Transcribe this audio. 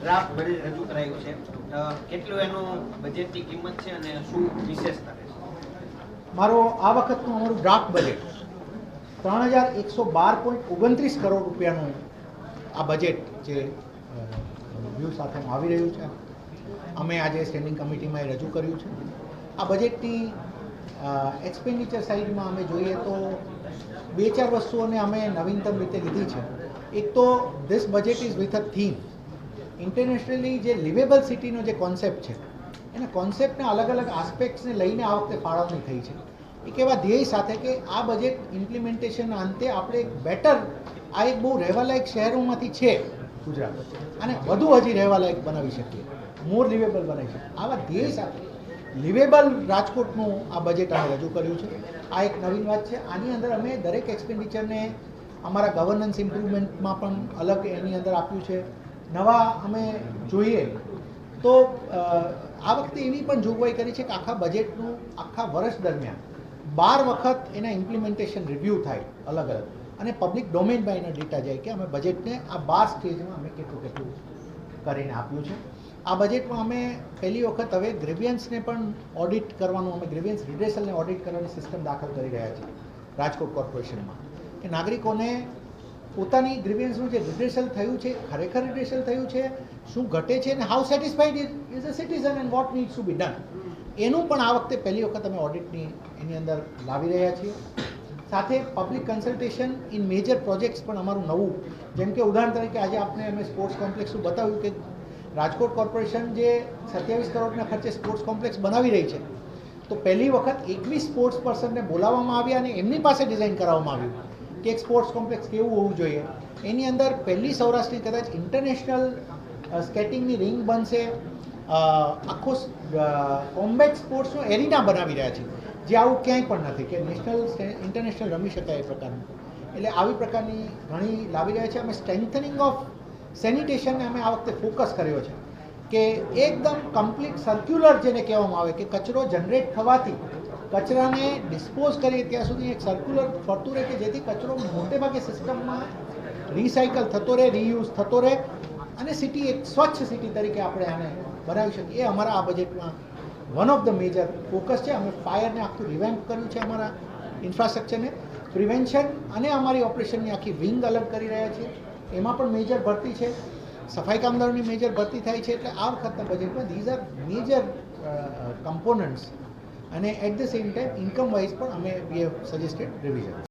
Draft budget રજૂ કરાયું છે. કેટલું એનું બજેટની કિંમત છે અને શું વિશેષતા છે? મારો આ વખતનું અમારું ડ્રાફ્ટ બજેટ ત્રણ હજાર એકસો બાર પોઈન્ટ ઓગણત્રીસ કરોડ રૂપિયાનું આ બજેટ જે વ્યૂ સાથે આવી રહ્યું છે. અમે આજે સ્ટેન્ડિંગ કમિટીમાં એ રજૂ કર્યું છે. આ બજેટની એક્સપેન્ડિચર સાઇડમાં અમે જોઈએ તો બે ચાર વસ્તુઓને અમે નવીનતમ રીતે લીધી છે. એક તો this budget is with a theme internationally જે લિવેબલ સિટીનો જે કોન્સેપ્ટ છે, એના કોન્સેપ્ટના અલગ અલગ આસ્પેક્ટ્સને લઈને આ વખતે ફાળવણી થઈ છે. એક એવા ધ્યેય સાથે કે આ બજેટ ઇમ્પ્લિમેન્ટેશનના અંતે આપણે એક બેટર આ એક બહુ રહેવાલાયક શહેરોમાંથી છે ગુજરાત. અને વધુ હજી રહેવાલાયક બનાવી શકીએ. મોર લિવેબલ બનાવી શકીએ. આવા ધ્યેય સાથે લિવેબલ રાજકોટનું આ બજેટ અમે રજૂ કર્યું છે. આ એક નવીન વાત છે. આની અંદર અમે દરેક એક્સપેન્ડિચરને અમારા ગવર્નન્સ ઇમ્પ્રુવમેન્ટમાં પણ અલગ એની અંદર આપ્યું છે. નવા અમે જોઈએ. તો આ વખતે એવી પણ જોગવાઈ કરી છે કે આખા બજેટનું આખા વર્ષ દરમિયાન બાર વખત એના ઇમ્પ્લિમેન્ટેશન રિવ્યૂ થાય અલગ અલગ. અને પબ્લિક ડોમેનમાં એના ડેટા જાય કે અમે બજેટને આ બાર સ્ટેજમાં અમે કેટલું કેટલું કરીને આપ્યું છે. આ બજેટમાં અમે પહેલી વખત હવે ગ્રેવિયન્સને પણ ઓડિટ કરવાનું, અમે ગ્રેવિયન્સ રિડ્રેસલને ઓડિટ કરવાની સિસ્ટમ દાખલ કરી રહ્યા છીએ રાજકોટ કોર્પોરેશનમાં કે નાગરિકોને પોતાની ગ્રીવિયન્સનું જે રિડ્રેસલ થયું છે, ખરેખર રિડ્રેસલ થયું છે, શું ઘટે છે અને how satisfied is a citizen and what needs to be done એનું પણ આ વખતે પહેલી વખત અમે ઓડિટની એની અંદર લાવી રહ્યા છીએ. સાથે public consultation in major projects પણ અમારું નવું. જેમ કે ઉદાહરણ તરીકે આજે આપણે અમે સ્પોર્ટ્સ કોમ્પ્લેક્સનું બતાવ્યું કે રાજકોટ કોર્પોરેશન જે સત્યાવીસ કરોડના ખર્ચે સ્પોર્ટ્સ કોમ્પ્લેક્સ બનાવી રહી છે. તો પહેલી વખત એકવીસ સ્પોર્ટ્સ પર્સનને બોલાવવામાં આવ્યા અને એમની પાસે ડિઝાઇન કરાવવામાં આવ્યું. કે એક સ્પોર્ટ્સ કોમ્પ્લેક્સ કેવું હોવું જોઈએ? એની અંદર પહેલી સૌરાષ્ટ્રની કદાચ ઇન્ટરનેશનલ સ્કેટિંગની રિંગ બનશે. આખો કોમ્બેટ સ્પોર્ટ્સનો એરિના બનાવી રહ્યા છે. જે આવું ક્યાંય પણ નથી, કે નેશનલ ઇન્ટરનેશનલ રમી શકાય એ પ્રકારનું. એટલે આવી પ્રકારની ઘણી લાવી રહ્યા છે. અમે સ્ટ્રેન્થનિંગ ઓફ સેનિટેશનને અમે આ વખતે ફોકસ કર્યો છે. કે એકદમ કમ્પ્લીટ સર્ક્યુલર જેને કહેવામાં આવે, કે કચરો જનરેટ થવાથી કચરાને ડિસ્પોઝ કરીએ ત્યાં સુધી એક સર્ક્યુલર ફરતું રહે કે જેથી કચરો મોટે ભાગે સિસ્ટમમાં રિસાયકલ થતો રહે રીયુઝ થતો રહે અને સિટી એક સ્વચ્છ સિટી તરીકે આપણે આને બનાવી શકીએ. એ અમારા આ બજેટમાં one of the major focus છે. અમે ફાયરને આખું રિવેમ્પ કર્યું છે અમારા ઇન્ફ્રાસ્ટ્રક્ચરને પ્રિવેન્શન અને અમારી ઓપરેશનની આખી વિંગ અલગ કરી રહ્યા છીએ. એમાં પણ મેજર ભરતી છે. સફાઈ કામદારોની મેજર ભરતી થાય છે. એટલે આ વખતના બજેટમાં ધીઝ આર મેજર કમ્પોનન્ટ્સ અને at the same time income wise પણ અમે વી હેવ સજેસ્ટેડ રિવિઝન